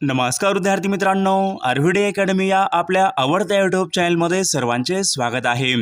नमस्कार विद्यार्थी मित्रांनो आरव्हीडी अकॅडमी या आपल्या आवडत्या यूट्यूब चॅनलमध्ये सर्वांचे स्वागत आहे.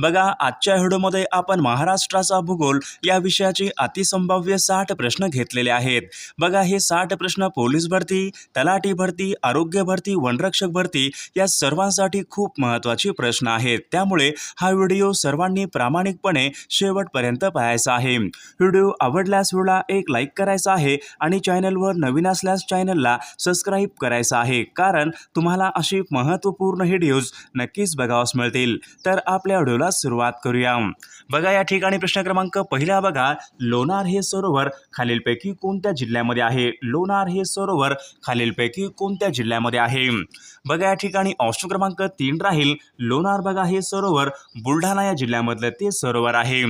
बघा आजच्या व्हिडिओमध्ये आपण महाराष्ट्राचा भूगोल या विषयाचे अतिसंभाव्य साठ प्रश्न घेतलेले आहेत. बघा हे साठ प्रश्न पोलीस भरती तलाठी भरती आरोग्य भरती वनरक्षक भरती या सर्वांसाठी खूप महत्त्वाचे प्रश्न आहेत. त्यामुळे हा व्हिडिओ सर्वांनी प्रामाणिकपणे शेवटपर्यंत पाहायचा आहे. व्हिडिओ आवडल्यास व्हिडिओला एक लाईक करायचा आहे आणि चॅनलवर नवीन असल्यास चॅनलला सबस्क्राईब करायचं आहे. कारण तुम्हाला अशी महत्त्वपूर्ण व्हिडिओज नक्कीच बघावस मिळतील. तर आपल्या व्हिडिओला सुरुवात करूया. बघा या ठिकाणी प्रश्न क्रमांक पहिला बघा. लोणार हे सरोवर खालीलपैकी कोणत्या जिल्ह्यामध्ये आहे? लोणार हे सरोवर खालीलपैकी कोणत्या जिल्ह्यामध्ये आहे? बघा या ठिकाणी ऑप्शन क्रमांक तीन राहील. लोणार बघा हे सरोवर बुलढाणा या जिल्ह्यामधलं ते सरोवर आहे.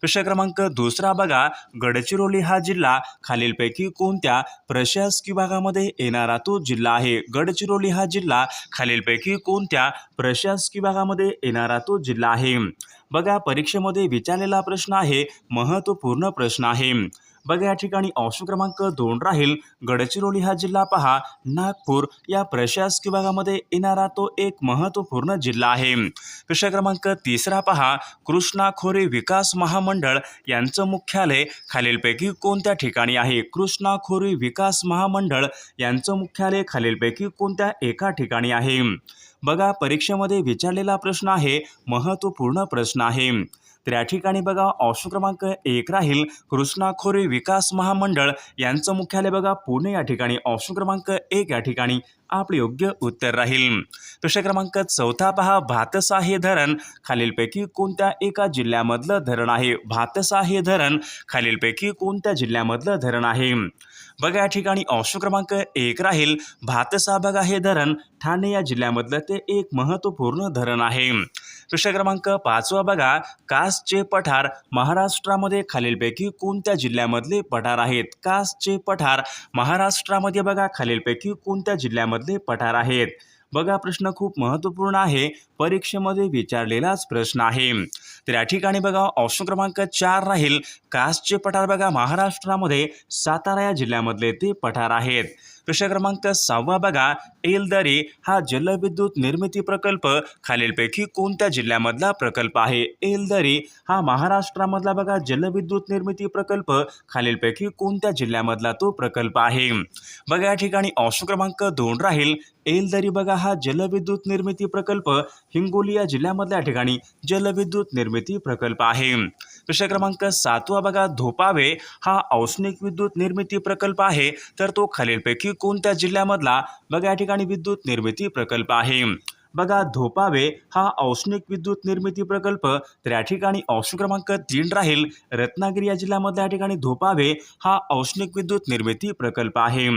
प्रश्न क्रमांक दुसरा बघा. गडचिरोली हा जिल्हा खालीलपैकी कोणत्या प्रशासकीय भागामध्ये येणारा तो जिल्हा आहे? गडचिरोली हा जिल्हा खालीलपैकी कोणत्या प्रशासकीय विभागामध्ये येणारा तो जिल्हा आहे? बघा परीक्षेमध्ये विचारलेला प्रश्न आहे महत्त्वपूर्ण प्रश्न आहे. बघा या ठिकाणी ऑप्शन क्रमांक दोन राहील. गडचिरोली हा जिल्हा पहा. नागपूर या प्रशासकीय भागामध्ये येणारा तो एक महत्त्वपूर्ण जिल्हा आहे. प्रश्न क्रमांक तिसरा पहा. कृष्णा खोरे विकास महामंडळ यांचं मुख्यालय खालीलपैकी कोणत्या ठिकाणी आहे? कृष्णा खोरे विकास महामंडळ यांचं मुख्यालय खालीलपैकी कोणत्या एका ठिकाणी आहे? बघा परीक्षेमध्ये विचारलेला प्रश्न आहे. महत्त्वपूर्ण प्रश्न आहे. तर या ठिकाणी बघा ऑप्शन क्रमांक एक राहील कृष्णा खोरे विकास महामंडळ. यांचं मुख्यालय बघा पुणे या ठिकाणी. ऑप्शन क्रमांक एक या ठिकाणी. आपले योग्य उत्तर राहील. प्रश्न क्रमांक चौथा पहा भातसा हे धरण. खालीलपैकी कोणत्या एका जिल्ह्यामधलं धरण आहे? भातसा हे धरण. खालीलपैकी कोणत्या जिल्ह्यामधलं धरण आहे? बघा या ठिकाणी ऑप्शन क्रमांक एक राहील. भातसा बघा हे धरण. ठाणे या जिल्ह्यामधलं ते एक महत्त्वपूर्ण धरण आहे. प्रश्न क्रमांक पाचवा बघा कासचे पठार महाराष्ट्रामध्ये खालीलपैकी कोणत्या जिल्ह्यामधले पठार आहेत? कासचे पठार महाराष्ट्रामध्ये बघा खालीलपैकी कोणत्या जिल्ह्यामधले पठार आहेत? बघा प्रश्न खूप महत्त्वपूर्ण आहे. परीक्षेमध्ये विचारलेलाच प्रश्न आहे. तर या ठिकाणी बघा ऑप्शन क्रमांक चार राहील. कासचे पठार बघा महाराष्ट्रामध्ये सातारा या जिल्ह्यामधले ते पठार आहेत. प्रश्न क्रमांक सहावा बघा. एलदरी हा जलविद्युत निर्मिती प्रकल्प खालीलपैकी कोणत्या जिल्ह्यामधला प्रकल्प आहे? एलदरी हा महाराष्ट्रामधला बघा जलविद्युत निर्मिती प्रकल्प खालीलपैकी कोणत्या जिल्ह्यामधला तो प्रकल्प आहे? बघा या ठिकाणी ऑप्शन क्रमांक दोन राहील. एलदरी बघा हा जलविद्युत निर्मिती प्रकल्प हिंगोली या जिल्ह्यामधल्या ठिकाणी जलविद्युत निर्मिती प्रकल्प आहे. प्रश्न क्रमांक सातवा बघा धोपावे हा औष्णिक विद्युत निर्मिती प्रकल्प आहे. तर तो खालीलपैकी कोणत्या जिल्ह्यामधला? बघा या ठिकाणी विद्युत निर्मिती प्रकल्प आहे. बघा धोपावे हा औष्णिक विद्युत निर्मिती प्रकल्प. तर या ठिकाणी ऑप्शन क्रमांक तीन राहील. रत्नागिरी या जिल्ह्यामधल्या या ठिकाणी धोपावे हा औष्णिक विद्युत निर्मिती प्रकल्प आहे.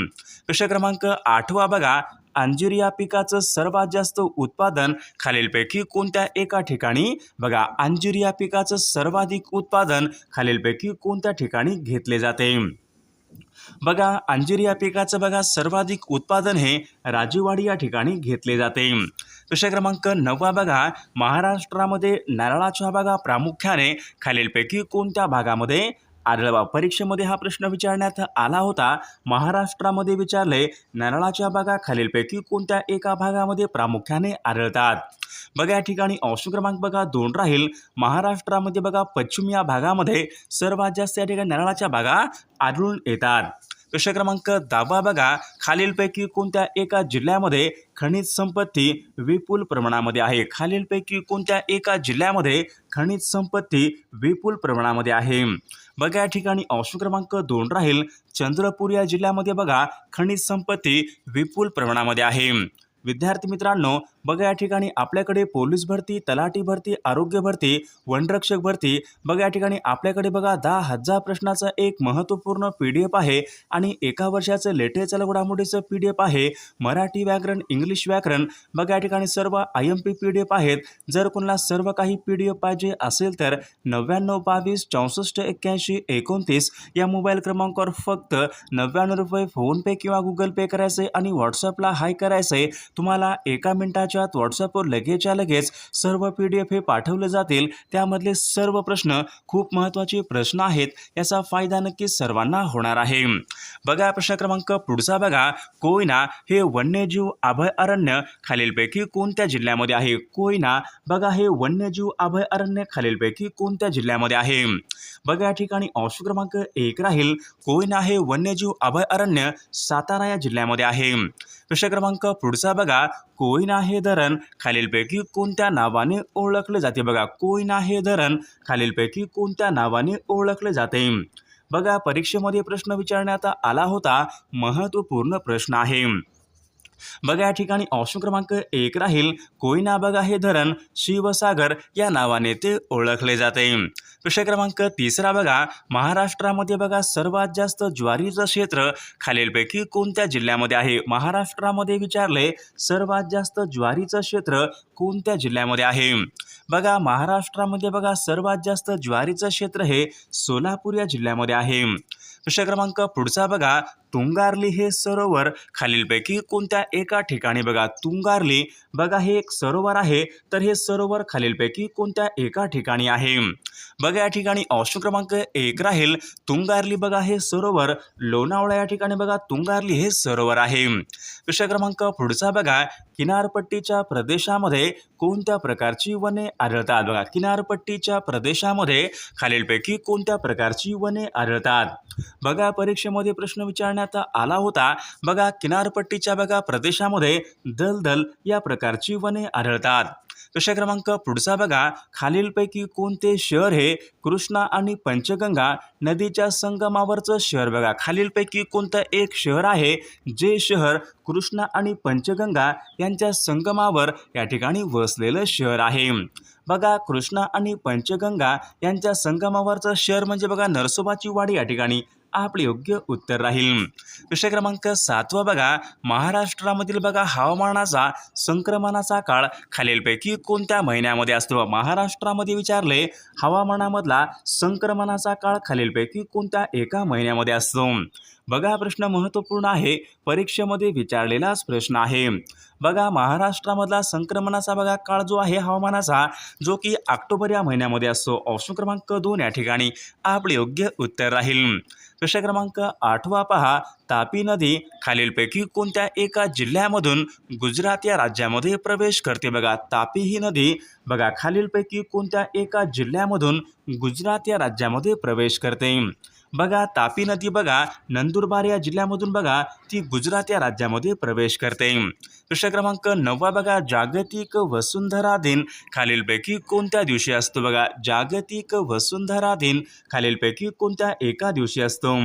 प्रश्न क्रमांक आठवा बघा अंजीर या पिकाचं सर्वात जास्त उत्पादन खालीलपैकी कोणत्या एका ठिकाणी? बघा अंजीर या पिकाचं सर्वाधिक उत्पादन खालीलपैकी कोणत्या ठिकाणी घेतले जाते? बघा अंजीर या पिकाचं बघा सर्वाधिक उत्पादन हे राजीवाडी या ठिकाणी घेतले जाते. प्रश्न क्रमांक नववा बघा महाराष्ट्रामध्ये नारळाच्या बागा प्रामुख्याने खालीलपैकी कोणत्या भागामध्ये आढळवा. परीक्षेमध्ये हा प्रश्न विचारण्यात आला होता. महाराष्ट्रामध्ये विचारले नारळाच्या बागा खालीलपैकी कोणत्या एका भागामध्ये प्रामुख्याने आढळतात? बघा या ठिकाणी ऑप्शन क्रमांक बघा दोन राहील. महाराष्ट्रामध्ये बघा पश्चिम या भागामध्ये सर्वात जास्त या ठिकाणी नारळाच्या बागा आढळून येतात. प्रश्न क्रमांक दहावा बघा. खालीलपैकी कोणत्या एका जिल्ह्यामध्ये खनिज संपत्ती विपुल प्रमाणामध्ये आहे? खालीलपैकी कोणत्या एका जिल्ह्यामध्ये खनिज संपत्ती विपुल प्रमाणामध्ये आहे? बघा या ठिकाणी ऑप्शन क्रमांक दोन राहील. चंद्रपूर या जिल्ह्यामध्ये बघा खनिज संपत्ती विपुल प्रमाणामध्ये आहे. विद्यार्थी मित्रांनो बघा या ठिकाणी आपल्याकडे पोलीस भरती तलाठी भरती आरोग्य भरती वनरक्षक भरती बघा या ठिकाणी आपल्याकडे बघा दहा हजार प्रश्नाचं एक महत्त्वपूर्ण पी डी एफ आहे आणि एका वर्षाचं लेटेस्ट घडामोडीचं पी डी एफ आहे मराठी व्याकरण इंग्लिश व्याकरण बघा या ठिकाणी सर्व I M P P D F आहेत. जर कोणाला सर्व काही पी डी एफ पाहिजे असेल तर नव्याण्णव बावीस चौसष्ट एक्क्याऐंशी एकोणतीस या मोबाईल क्रमांकावर फक्त नव्याण्णव रुपये फोनपे किंवा गुगल पे करायचे आणि व्हॉट्सअपला हाय करायचं. आहे तुम्हाला एका मिनिटाच्या आत व्हॉट्सअपवर लगेचच्या लगेच सर्व पी डी एफ हे पाठवले जातील. त्यामधले सर्व प्रश्न खूप महत्त्वाचे प्रश्न आहेत याचा फायदा नक्की सर्वांना होणार आहे. बघा प्रश्न क्रमांक पुढचा बघा. कोयना हे वन्यजीव अभयारण्य खालीलपैकी कोणत्या जिल्ह्यामध्ये आहे? कोयना बघा हे वन्यजीव अभयारण्य खालीलपैकी कोणत्या जिल्ह्यामध्ये आहे? बघा या ठिकाणी ऑप्शन क्रमांक एक राहील. कोयना हे वन्यजीव अभयारण्य सातारा या जिल्ह्यामध्ये आहे. प्रश्न क्रमांक पुढचा बघा. कोयना हे धरण. खालीलपैकी कोणत्या नावाने ओळखले जाते? बघा कोयना हे धरण. खालीलपैकी कोणत्या नावाने ओळखले जाते? बघा परीक्षेमध्ये प्रश्न विचारण्यात आला होता. महत्त्वपूर्ण प्रश्न आहे. बघा या ठिकाणी ऑप्शन क्रमांक एक राहील. कोयना बघा हे धरण शिवसागर या नावाने ते ओळखले जाते. प्रश्न क्रमांक तिसरा बघा. महाराष्ट्रामध्ये बघा सर्वात जास्त ज्वारीचं क्षेत्र खालीलपैकी कोणत्या जिल्ह्यामध्ये आहे? महाराष्ट्रामध्ये विचारले सर्वात जास्त ज्वारीचं क्षेत्र कोणत्या जिल्ह्यामध्ये आहे? बघा महाराष्ट्रामध्ये बघा सर्वात जास्त ज्वारीचं क्षेत्र हे सोलापूर या जिल्ह्यामध्ये आहे. प्रश्न क्रमांक पुढचा बघा. तुंगारली हे सरोवर खालीलपैकी कोणत्या एका ठिकाणी बघा? तुंगारली बघा हे एक सरोवर आहे. तर हे सरोवर खालीलपैकी कोणत्या एका ठिकाणी आहे? बघा या ठिकाणी ऑप्शन क्रमांक एक राहील. तुंगारली बघा हे सरोवर. लोणावळा या ठिकाणी बघा तुंगारली हे सरोवर आहे. प्रश्न क्रमांक पुढचा बघा. किनारपट्टीच्या प्रदेशामध्ये कोणत्या प्रकारची वने आढळतात? बघा किनारपट्टीच्या प्रदेशामध्ये खालीलपैकी कोणत्या प्रकारची वने आढळतात? बघा परीक्षेमध्ये प्रश्न विचारण्यात आला होता. बघा किनारपट्टीच्या बघा प्रदेशामध्ये दलदल या प्रकारची वने आढळतात. प्रश्न क्रमांक पुढचा बघा. खालीलपैकी कोणते शहर हे कृष्णा आणि पंचगंगा नदीच्या संगमावरचं शहर बघा. खालीलपैकी कोणतं एक शहर आहे जे शहर कृष्णा आणि पंचगंगा यांच्या संगमावर या ठिकाणी वसलेलं शहर आहे? बघा कृष्णा आणि पंचगंगा यांच्या संगमावरचं शहर म्हणजे बघा नरसोबाची वाडी या ठिकाणी. आपले योग्य उत्तर राहील. विषय क्रमांक सातवा बघा. महाराष्ट्रामधील बघा हवामानाचा संक्रमणाचा काळ खालीलपैकी कोणत्या महिन्यामध्ये असतो? महाराष्ट्रामध्ये विचारले हवामानामधला संक्रमणाचा काळ खालीलपैकी कोणत्या एका महिन्यामध्ये असतो? बघा प्रश्न महत्त्वपूर्ण आहे. परीक्षेमध्ये विचारलेलाच प्रश्न आहे. बघा महाराष्ट्रामधला संक्रमणाचा बघा काळ जो आहे हवामानाचा जो की ऑक्टोबर या महिन्यामध्ये असतो. ऑप्शन क्रमांक दोन या ठिकाणी आपले योग्य उत्तर राहील. प्रश्न क्रमांक आठवा पहा. तापी नदी खालीलपैकी कोणत्या एका जिल्ह्यामधून गुजरात या राज्यामध्ये प्रवेश करते बघा? तापी ही नदी बघा खालीलपैकी कोणत्या एका जिल्ह्यामधून गुजरात या राज्यामध्ये प्रवेश करते? बघा तापी नदी बघा नंदुरबार या जिल्ह्यामधून बघा ती गुजरात या राज्यामध्ये प्रवेश करते. प्रश्न क्रमांक नववा बघा जागतिक वसुंधरा दिन. खालीलपैकी कोणत्या दिवशी असतो बघा? जागतिक वसुंधरा दिन. खालीलपैकी कोणत्या एका दिवशी असतो?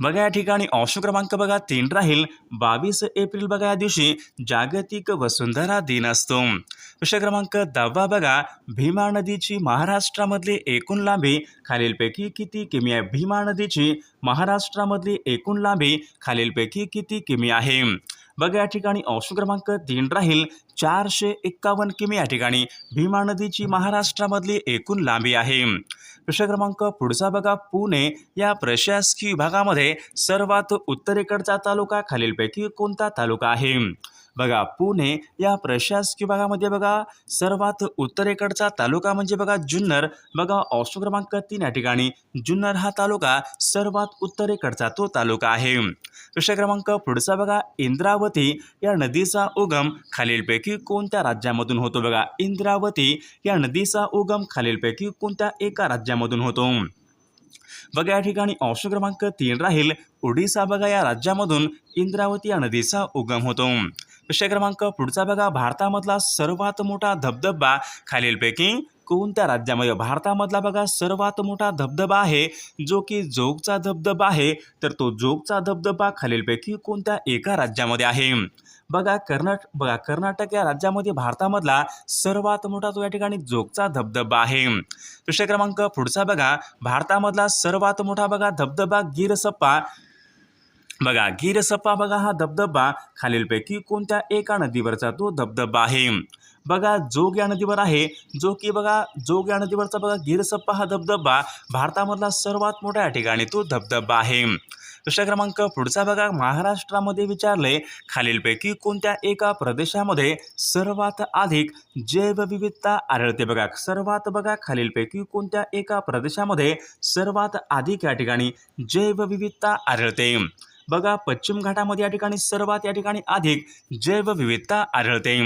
बघा या ठिकाणी ऑप्शन क्रमांक बघा तीन राहील. बावीस एप्रिल बघा या दिवशी जागतिक वसुंधरा दिन असतो. प्रश्न क्रमांक दहावा बघा. भीमा नदीची महाराष्ट्रामधली एकूण लांबी खालीलपैकी किती किमी आहे? भीमा नदीची महाराष्ट्रामधली एकूण लांबी खालीलपैकी किती किमी आहे? बघा या ठिकाणी अंश क्रमांक तीन राहील. चारशे एक्कावन्न किमी या ठिकाणी भीमा नदीची महाराष्ट्रामधली एकूण लांबी आहे. प्रश्न क्रमांक पुढचा बघा. पुणे या प्रशासकीय विभागामध्ये सर्वात उत्तरेकडचा तालुका खालीलपैकी कोणता तालुका आहे? बघा पुणे या प्रशासकीय भागामध्ये बघा सर्वात उत्तरेकडचा तालुका म्हणजे बघा जुन्नर. बघा ऑप्शन क्रमांक तीन या ठिकाणी. जुन्नर हा तालुका सर्वात उत्तरेकडचा तो तालुका आहे. प्रश्न क्रमांक पुढचा बघा इंद्रावती. या नदीचा उगम खालीलपैकी कोणत्या राज्यामधून होतो बघा? इंद्रावती या नदीचा उगम खालीलपैकी कोणत्या एका राज्यामधून होतो? बघा या ठिकाणी ऑप्शन क्रमांक तीन राहील. ओडिसा बघा या राज्यामधून इंद्रावती या नदीचा उगम होतो. विषय क्रमांक पुढचा बघा. भारतामधला सर्वात मोठा धबधबा खालीलपैकी कोणत्या राज्यामध्ये? भारतामधला बघा सर्वात मोठा धबधबा आहे जो की जोगचा धबधबा आहे. तर तो जोगचा धबधबा खालीलपैकी कोणत्या एका राज्यामध्ये आहे? बघा कर्नाट बघा कर्नाटक या राज्यामध्ये भारतामधला सर्वात मोठा तो या ठिकाणी जोगचा धबधबा आहे. प्रश्न क्रमांक पुढचा बघा. भारतामधला सर्वात मोठा बघा धबधबा गिरसप्पा. बघा गिरसप्पा बघा हा धबधबा खालीलपैकी कोणत्या एका नदीवरचा तो धबधबा आहे? बघा जोग या नदीवर आहे. जो की बघा जोग या नदीवरचा बघा गिरसप्पा हा धबधबा भारतामधला सर्वात मोठा या ठिकाणी तो धबधबा आहे. दुसरा क्रमांक पुढचा बघा महाराष्ट्रामध्ये विचारले खालीलपैकी कोणत्या एका प्रदेशामध्ये सर्वात अधिक जैवविविधता आढळते बघा? सर्वात बघा खालीलपैकी कोणत्या एका प्रदेशामध्ये सर्वात अधिक या ठिकाणी जैवविविधता आढळते? बघा पश्चिम घाटामध्ये या ठिकाणी सर्वात या ठिकाणी अधिक जैवविविधता आढळते.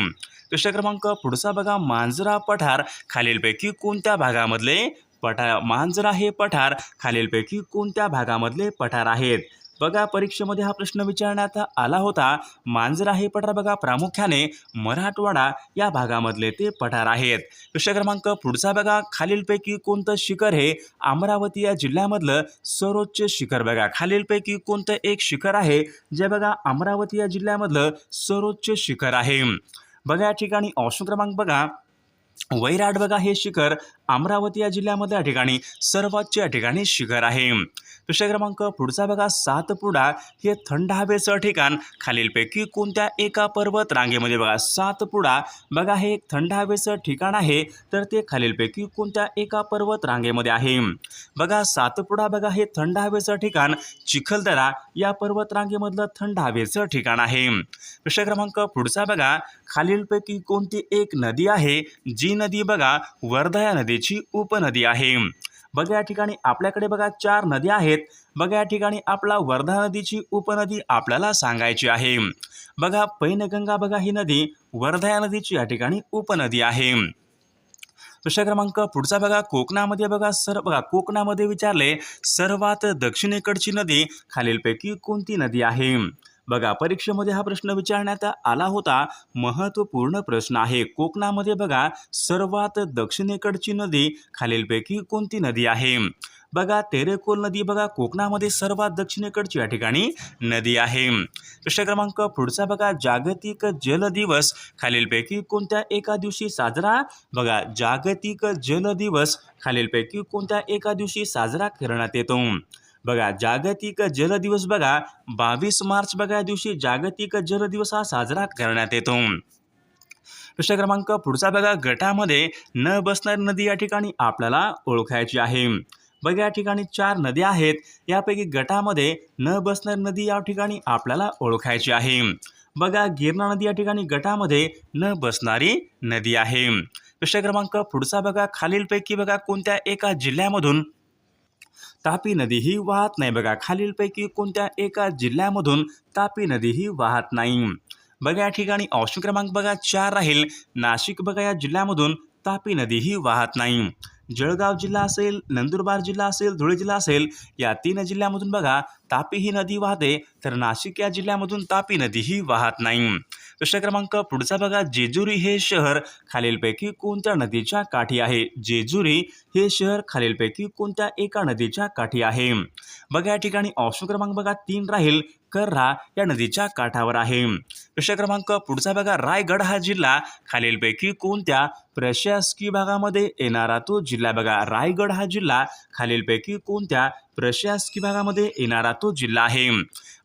प्रश्न क्रमांक पुढचा बघा मांजरा पठार खालीलपैकी कोणत्या भागामधले पठार मांजरा हे पठार खालीलपैकी कोणत्या भागामधले पठार आहेत? बघा परीक्षेमध्ये हा प्रश्न विचारण्यात आला होता. मांजरा हे पठार बघा प्रामुख्याने मराठवाडा या भागामधले ते पठार आहेत. प्रश्न क्रमांक पुढचा बघा. खालीलपैकी कोणतं शिखर हे अमरावती या जिल्ह्यामधलं सर्वोच्च शिखर बघा. खालीलपैकी कोणतं एक शिखर आहे जे बघा अमरावती या जिल्ह्यामधलं सर्वोच्च शिखर आहे? बघा या ठिकाणी ऑप्शन क्रमांक बघा. वैराट बघा हे शिखर अमरावती या जिल्ह्यामध्ये या ठिकाणी सर्वोच्च या ठिकाणी शिखर आहे. विषय क्रमांक पुढचा बघा सातपुडा हे थंड हवेचं ठिकाण. खालीलपैकी कोणत्या एका पर्वत रांगेमध्ये बघा सातपुडा बघा हे एक थंड हवेचं ठिकाण आहे. तर ते खालीलपैकी कोणत्या एका पर्वत रांगेमध्ये आहे? बघा सातपुडा बघा हे थंड हवेचं ठिकाण. चिखलदरा या पर्वत रांगेमधलं थंड हवेचं ठिकाण आहे. विषय क्रमांक पुढचा बघा. खालीलपैकी कोणती एक नदी आहे? जी नदी बघा वर्धा या नदीची उपनदी आहे. बघा या ठिकाणी आपल्याकडे बघा चार नद्या आहेत. बघा या ठिकाणी आपला वर्धा नदीची उपनदी आपल्याला सांगायची आहे. बघा पैनगंगा बघा ही नदी वर्धा या नदीची या ठिकाणी उपनदी आहे. प्रश्न क्रमांक पुढचा बघा कोकणामध्ये बघा सर बघा कोकणामध्ये विचारले सर्वात दक्षिणेकडची नदी खालीलपैकी कोणती नदी आहे? बघा परीक्षेमध्ये हा प्रश्न विचारण्यात आला होता. महत्त्वपूर्ण प्रश्न आहे. कोकणामध्ये बघा सर्वात दक्षिणेकडची नदी खालीलपैकी कोणती नदी आहे? बघा तेरेकोल नदी बघा कोकणामध्ये सर्वात दक्षिणेकडची या ठिकाणी नदी आहे. प्रश्न क्रमांक पुढचा बघा जागतिक जल दिवस खालीलपैकी कोणत्या एका दिवशी साजरा? बघा जागतिक जल दिवस खालीलपैकी कोणत्या एका दिवशी साजरा करण्यात येतो? बघा जागतिक जल दिवस बघा बावीस मार्च बघा या दिवशी जागतिक जल दिवस हा साजरा करण्यात येतो. प्रश्न क्रमांक पुढचा बघा गटामध्ये न बसणारी नदी या ठिकाणी आपल्याला ओळखायची आहे. बघा या ठिकाणी चार नद्या आहेत यापैकी गटामध्ये न बसणारी नदी या ठिकाणी आपल्याला ओळखायची आहे. बघा गिरणा नदी या ठिकाणी गटामध्ये न बसणारी नदी आहे. प्रश्न क्रमांक पुढचा बघा खालीलपैकी बघा कोणत्या एका जिल्ह्यामधून तापी नदी ही वाहत नाही बघा. खालीलपैकी कोणत्या एका जिल्ह्यामधून तापी नदी ही वाहत नाही? बघा या ठिकाणी ऑप्शन क्रमांक बघा चार राहील. नाशिक बघा या जिल्ह्यामधून तापी नदी ही वाहत नाही. जळगाव जिल्हा असेल नंदुरबार जिल्हा असेल धुळे जिल्हा असेल या तीन जिल्ह्यामधून बघा तापी ही नदी वाहते तर नाशिक या जिल्ह्यामधून तापी नदी ही वाहत नाही. प्रश्न क्रमांक पुढचा बघा जेजुरी हे शहर खालीलपैकी कोणत्या नदीच्या काठी आहे? जेजुरी हे शहर खालीलपैकी कोणत्या एका नदीच्या काठी आहे? बघा या ठिकाणी ऑप्शन क्रमांक बघा तीन राहील कर्रा या नदीच्या काठावर आहे. प्रश्न क्रमांक पुढचा बघा रायगड हा जिल्हा खालीलपैकी कोणत्या प्रशासकीय भागामध्ये येणारा तो जिल्हा? बघा रायगड हा जिल्हा खालीलपैकी कोणत्या प्रशासकीय भागामध्ये येणारा तो जिल्हा आहे.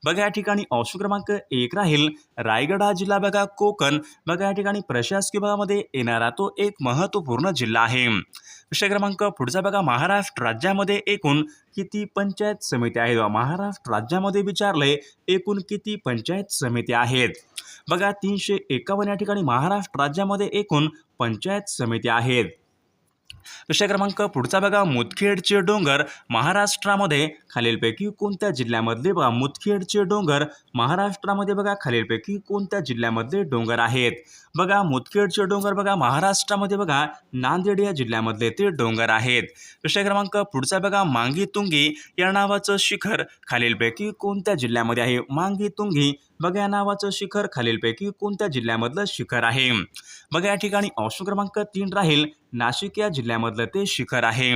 बघा या ठिकाणी ऑप्शन क्रमांक एक राहील. रायगड हा जिल्हा बघा कोकण. बघा या ठिकाणी प्रशासकीय भागामध्ये येणारा तो एक महत्त्वपूर्ण जिल्हा आहे. विषय क्रमांक पुढचा बघा महाराष्ट्र राज्यामध्ये एकूण किती पंचायत समिती आहेत? महाराष्ट्र राज्यामध्ये विचारले एकूण किती पंचायत समिती आहेत? बघा तीनशे एकावन्न या ठिकाणी महाराष्ट्र राज्यामध्ये एकूण पंचायत समिती आहेत. विषय क्रमांक पुढचा बघा मुदखेडचे डोंगर महाराष्ट्रामध्ये खालीलपैकी कोणत्या जिल्ह्यामधले बघा मुदखेडचे डोंगर महाराष्ट्रामध्ये बघा खालीलपैकी कोणत्या जिल्ह्यामधले डोंगर आहेत? बघा मुदखेडचे डोंगर बघा महाराष्ट्रामध्ये बघा नांदेड या जिल्ह्यामधले ते डोंगर आहेत. विषय क्रमांक पुढचा बघा मांगी तुंगी या नावाचं शिखर खालीलपैकी कोणत्या जिल्ह्यामध्ये आहे? मांगी तुंगी बघा या नावाचं शिखर खालीलपैकी कोणत्या जिल्ह्यामधलं शिखर आहे? बघा या ठिकाणी ऑप्शन क्रमांक तीन राहील नाशिक या जिल्ह्यामधलं ते शिखर आहे.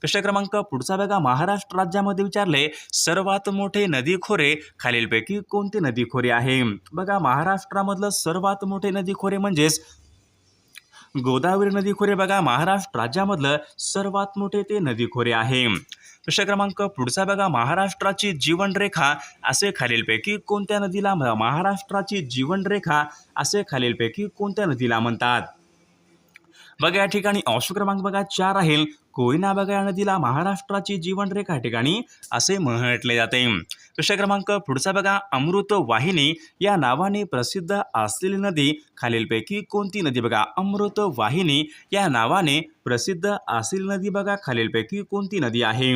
प्रश्न क्रमांक पुढचा बघा. महाराष्ट्र राज्यामध्ये विचारले सर्वात मोठे नदी खोरे खालीलपैकी कोणते नदी खोरे आहे? बघा महाराष्ट्रामधलं सर्वात मोठे नदी खोरे म्हणजेच गोदावरी नदी खोरे बघा. महाराष्ट्र राज्यामधलं सर्वात मोठे ते नदी खोरे आहे. प्रश्न क्रमांक पुढचा बघा. महाराष्ट्राची जीवनरेखा असे खालीलपैकी कोणत्या नदीला महाराष्ट्राची जीवनरेखा असे खालीलपैकी कोणत्या नदीला म्हणतात? बघा या ठिकाणी ऑप्शन क्रमांक बघा चार राहील कोयना बघा या नदीला महाराष्ट्राची जीवनरेखा ठिकाणी असे म्हटले जाते. प्रश्न क्रमांक पुढचा बघा अमृत वाहिनी या नावाने प्रसिद्ध असलेली नदी. खालीलपैकी कोणती नदी बघा? अमृत वाहिनी या नावाने प्रसिद्ध असलेली नदी बघा. खालीलपैकी कोणती नदी आहे?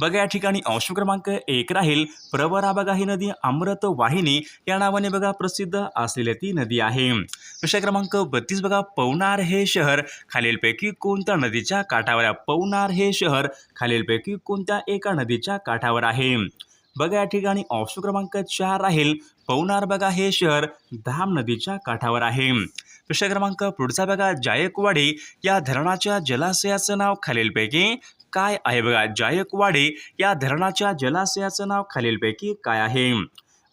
बघा या ठिकाणी अंश क्रमांक एक राहील. प्रवरा बघा ही नदी अमृत वाहिनी. या नावाने बघा प्रसिद्ध असलेली ती नदी आहे. प्रश्न क्रमांक बत्तीस बघा पवनार हे शहर. खालीलपैकी कोणत्या नदीच्या काठावर पवनार हे शहर. खालीलपैकी कोणत्या एका नदीच्या काठावर आहे? बघा या ठिकाणी ऑप्शन क्रमांक चार राहील. पवनार बघा हे शहर धाम नदीच्या काठावर आहे. प्रश्न क्रमांक पुढचा बघा जायकवाडी. या धरणाच्या जलाशयाचं नाव खालीलपैकी काय आहे बघा? जायकवाडी या धरणाच्या जलाशयाचं नाव खालीलपैकी काय आहे?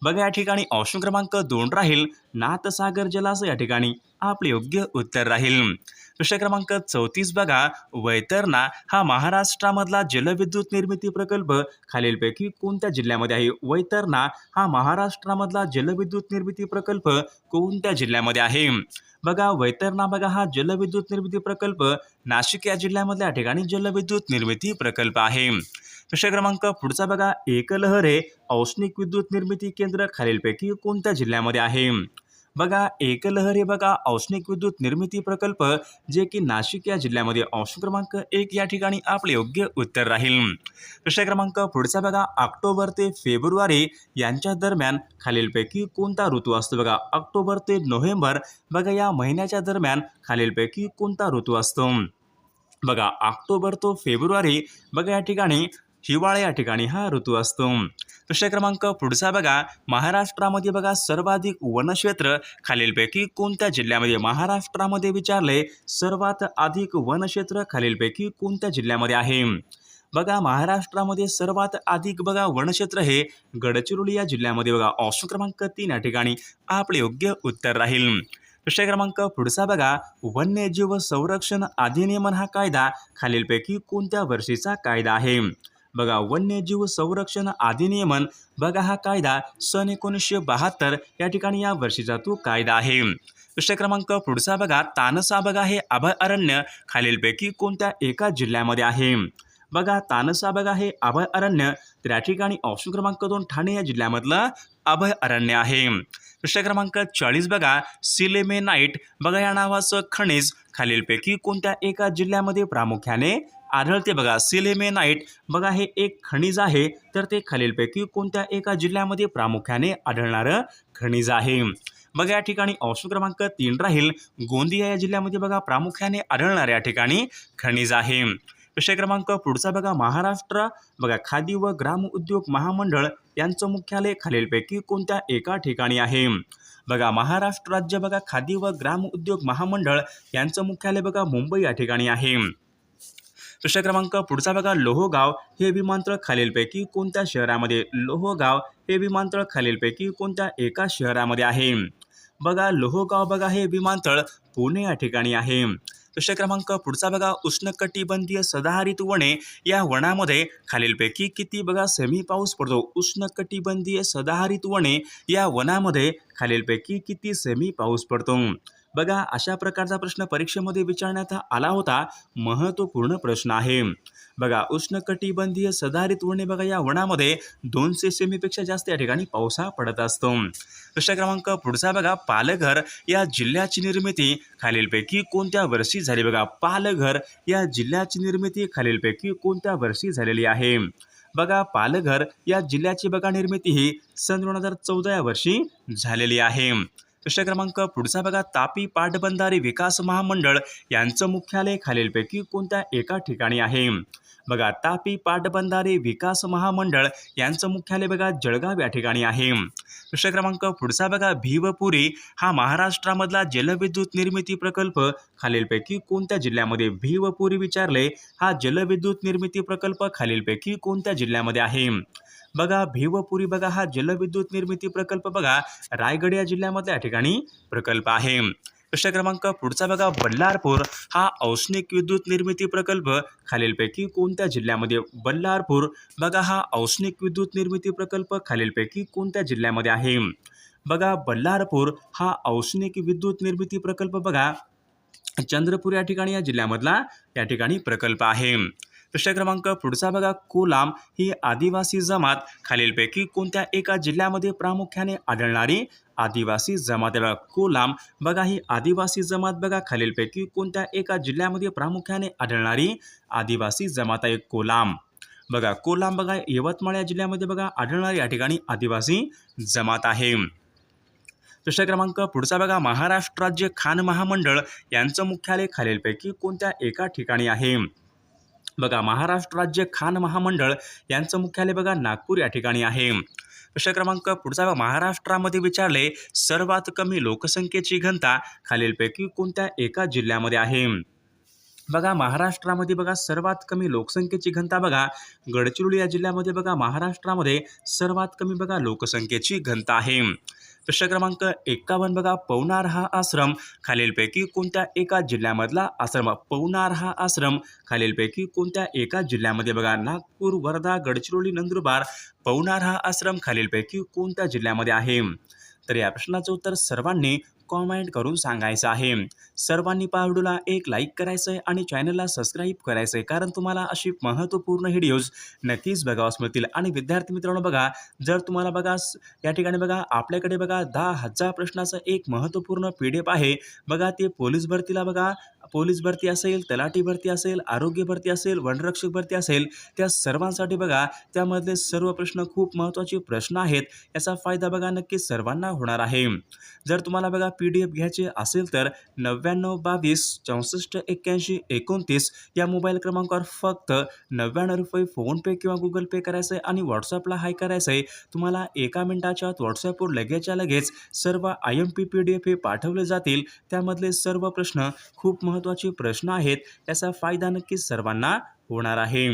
बघा या ठिकाणी ऑप्शन क्रमांक दोन राहील. नाथसागर जलाशय या ठिकाणी आपले योग्य उत्तर राहील. प्रश्न क्रमांक चौतीस बघा. वैतरणा हा महाराष्ट्रामधला जलविद्युत निर्मिती प्रकल्प खालीलपैकी कोणत्या जिल्ह्यामध्ये आहे? वैतरणा हा महाराष्ट्रामधला जलविद्युत निर्मिती प्रकल्प कोणत्या जिल्ह्यामध्ये आहे? बघा वैतरणा बघा हा जलविद्युत निर्मिती प्रकल्प नाशिक या जिल्ह्यामधल्या ठिकाणी जलविद्युत निर्मिती प्रकल्प आहे. प्रश्न क्रमांक पुढचा बघा. एकलहर हे औष्णिक विद्युत निर्मिती केंद्र खालीलपैकी कोणत्या जिल्ह्यामध्ये आहे? बघा एकलहर हे बघा औष्णिक विद्युत निर्मिती प्रकल्प जे की नाशिक या जिल्ह्यामध्ये ऑप्शन क्रमांक एक या ठिकाणी आपले योग्य उत्तर राहील. प्रश्न क्रमांक पुढचा बघा ऑक्टोबर ते फेब्रुवारी यांच्या दरम्यान खालीलपैकी कोणता ऋतू असतो बघा? ऑक्टोबर ते नोव्हेंबर बघा या महिन्याच्या दरम्यान खालीलपैकी कोणता ऋतू असतो? बघा ऑक्टोबर तो फेब्रुवारी बघा या ठिकाणी हिवाळा या ठिकाणी हा ऋतू असतो. प्रश्न क्रमांक पुढचा बघा. महाराष्ट्रामध्ये बघा सर्वाधिक वनक्षेत्र खालीलपैकी कोणत्या जिल्ह्यामध्ये? महाराष्ट्रामध्ये विचारले सर्वात अधिक वनक्षेत्र खालीलपैकी कोणत्या जिल्ह्यामध्ये आहे? बघा महाराष्ट्रामध्ये सर्वात अधिक बघा वनक्षेत्र हे गडचिरोली या जिल्ह्यामध्ये बघा. ऑप्शन क्रमांक तीन या ठिकाणी आपले योग्य उत्तर राहील. प्रश्न क्रमांक पुढचा बघा. वन्यजीव संरक्षण अधिनियमन हा कायदा खालीलपैकी कोणत्या वर्षीचा कायदा आहे? बघा वन्यजीव संरक्षण अधिनियमन बघा हा कायदा सन एकोणीसशे बहात्तर या ठिकाणी या वर्षीचा तो कायदा आहे. प्रश्न क्रमांक पुढचा बघा तानसा बघा हे अभयारण्य खालीलपैकी कोणत्या एका जिल्ह्यामध्ये आहे? बघा तानसा बघा हे अभयारण्य तर या ठिकाणी ऑप्शन क्रमांक दोन ठाणे या जिल्ह्यामधलं अभयारण्य आहे. प्रश्न क्रमांक चाळीस बघा सिलेमेनाइट बघा या नावाचं खनिज खालीलपैकी कोणत्या एका जिल्ह्यामध्ये प्रामुख्याने आढळते बघा. सिलेमेनाइट बघा हे एक खनिज आहे. तर ते खालीलपैकी कोणत्या एका जिल्ह्यामध्ये प्रामुख्याने आढळणारं खनिज आहे? बघा या ठिकाणी ऑप्शन क्रमांक तीन राहील. गोंदिया या जिल्ह्यामध्ये बघा प्रामुख्याने आढळणाऱ्या या ठिकाणी खनिज आहे. विषय क्रमांक पुढचा बघा महाराष्ट्र. बघा खादी व ग्राम उद्योग महामंडळ यांचं मुख्यालय खालीलपैकी कोणत्या एका ठिकाणी आहे? बघा महाराष्ट्र राज्य बघा खादी व ग्राम उद्योग महामंडळ यांचं मुख्यालय बघा मुंबई या ठिकाणी आहे. प्रश्न क्रमांक पुढचा बघा लोहगाव. हे विमानतळ खालीलपैकी कोणत्या शहरामध्ये? लोहगाव. हे विमानतळ खालीलपैकी कोणत्या एका शहरामध्ये आहे? बघा लोहगाव बघा हे विमानतळ पुणे या ठिकाणी आहे. प्रश्न क्रमांक पुढचा बघा उष्णकटिबंधीय सदाहरित वने या वनामध्ये खालीलपैकी किती बघा सेमी पाऊस पडतो. उष्णकटिबंधीय सदाहरित वने या वनामध्ये खालीलपैकी किती सेमी पाऊस पडतो? बघा अशा प्रकारचा प्रश्न परीक्षेमध्ये विचारण्यात आला होता. महत्त्वपूर्ण प्रश्न आहे. बघा उष्णकटिबंधीय सदाहरित वने बघा या वनामध्ये दोनशे सेमीपेक्षा जास्त या ठिकाणी पावसा पडत असतो. प्रश्न क्रमांक पुढचा बघा पालघर या जिल्ह्याची निर्मिती खालीलपैकी कोणत्या वर्षी झाली? बघा पालघर या जिल्ह्याची निर्मिती खालीलपैकी कोणत्या वर्षी झालेली आहे? बघा पालघर या जिल्ह्याची बघा निर्मिती ही सन दोन हजार चौदा या वर्षी झालेली आहे. प्रश्न क्रमांक पुढचा बघा. तापी पाटबंधारे विकास महामंडळ यांचं मुख्यालय खालीलपैकी कोणत्या एका ठिकाणी आहे? बघा तापी पाटबंधारे विकास महामंडळ यांचं मुख्यालय बघा जळगाव या ठिकाणी आहे. प्रश्न क्रमांक पुढचा बघा भीवपुरी हा महाराष्ट्रामधला जलविद्युत निर्मिती प्रकल्प खालीलपैकी कोणत्या जिल्ह्यामध्ये? भीवपुरी विचारले हा जलविद्युत निर्मिती प्रकल्प खालीलपैकी कोणत्या जिल्ह्यामध्ये आहे? बघा भीवपुरी बघा हा जलविद्युत निर्मिती प्रकल्प बघा रायगड या जिल्ह्यामधल्या या ठिकाणी प्रकल्प आहे. प्रश्न क्रमांक पुढचा बघा. बल्लारपूर हा औष्णिक विद्युत निर्मिती प्रकल्प खालीलपैकी कोणत्या जिल्ह्यामध्ये? बल्लारपूर बघा हा औष्णिक विद्युत निर्मिती प्रकल्प खालीलपैकी कोणत्या जिल्ह्यामध्ये आहे? बघा बल्लारपूर हा औष्णिक विद्युत निर्मिती प्रकल्प बघा. चंद्रपूर या ठिकाणी या जिल्ह्यामधला या ठिकाणी प्रकल्प आहे. प्रश्न क्रमांक पुढचा बघा. कोलाम ही आदिवासी जमात खालीलपैकी कोणत्या एका जिल्ह्यामध्ये प्रामुख्याने आढळणारी आदिवासी जमात बघा कोलाम बघा ही आदिवासी जमात बघा खालीलपैकी कोणत्या एका जिल्ह्यामध्ये प्रामुख्याने आढळणारी आदिवासी जमात आहे कोलाम. बघा कोलाम बघा यवतमाळ या जिल्ह्यामध्ये बघा आढळणारी या ठिकाणी आदिवासी जमात आहे. प्रश्न क्रमांक पुढचा बघा महाराष्ट्र राज्य खान महामंडळ यांचं मुख्यालय खालीलपैकी कोणत्या एका ठिकाणी आहे? बघा महाराष्ट्र राज्य खान महामंडळ यांचं मुख्यालय बघा नागपूर या ठिकाणी आहे. प्रश्न क्रमांक पुढचा महाराष्ट्रामध्ये विचारले सर्वात कमी लोकसंख्येची घनता खालीलपैकी कोणत्या एका जिल्ह्यामध्ये आहे? बघा महाराष्ट्रामध्ये बघा सर्वात कमी लोकसंख्येची घनता बघा गडचिरोली या जिल्ह्यामध्ये बघा महाराष्ट्रामध्ये सर्वात कमी बघा लोकसंख्येची घनता आहे. प्रश्न क्रमांक एक्कावन्न बघा पवनार हा आश्रम. खालीलपैकी कोणत्या एका जिल्ह्यामधला आश्रम? पवनार हा आश्रम. खालीलपैकी कोणत्या एका जिल्ह्यामध्ये बघा नागपूर वर्धा गडचिरोली नंदुरबार पवनार हा आश्रम खालीलपैकी कोणत्या जिल्ह्यामध्ये आहे? तर या प्रश्नाचं उत्तर सर्वांनी कॉमेंट करून सांगायचं आहे. सर्वांनी पाहडूला एक लाईक करायचं आहे आणि चॅनलला सबस्क्राईब करायचं आहे कारण तुम्हाला अशी महत्त्वपूर्ण व्हिडिओज नक्कीच बघावास मिळतील. आणि विद्यार्थी मित्रांनो बघा जर तुम्हाला बघा या ठिकाणी बघा आपल्याकडे बघा दहा हजार प्रश्नाचं एक महत्त्वपूर्ण पी डी एफ आहे. बघा ते पोलीस भरतीला बघा. पोलीस भरती असेल तलाठी भरती असेल आरोग्य भरती असेल वनरक्षक भरती असेल त्या सर्वांसाठी बघा त्यामधले सर्व प्रश्न खूप महत्त्वाचे प्रश्न आहेत. याचा फायदा बघा नक्की सर्वांना होणार आहे. जर तुम्हाला बघा पी डी एफ घ्यायचे असेल तर नव्याण्णव बावीस चौसष्ट एक्क्याऐंशी एकोणतीस या मोबाईल क्रमांकावर फक्त नव्याण्णव रुपये फोनपे किंवा गुगल पे करायचं आहे आणि व्हॉट्सअपला हाय करायचं आहे. तुम्हाला एका मिनिटाच्या आत व्हॉट्सअपवर लगेचच्या लगेच सर्व I M P P D F हे पाठवले जातील. त्यामधले सर्व प्रश्न खूप महत्त्वाचे प्रश्न आहेत. याचा फायदा नक्कीच सर्वांना होणार आहे.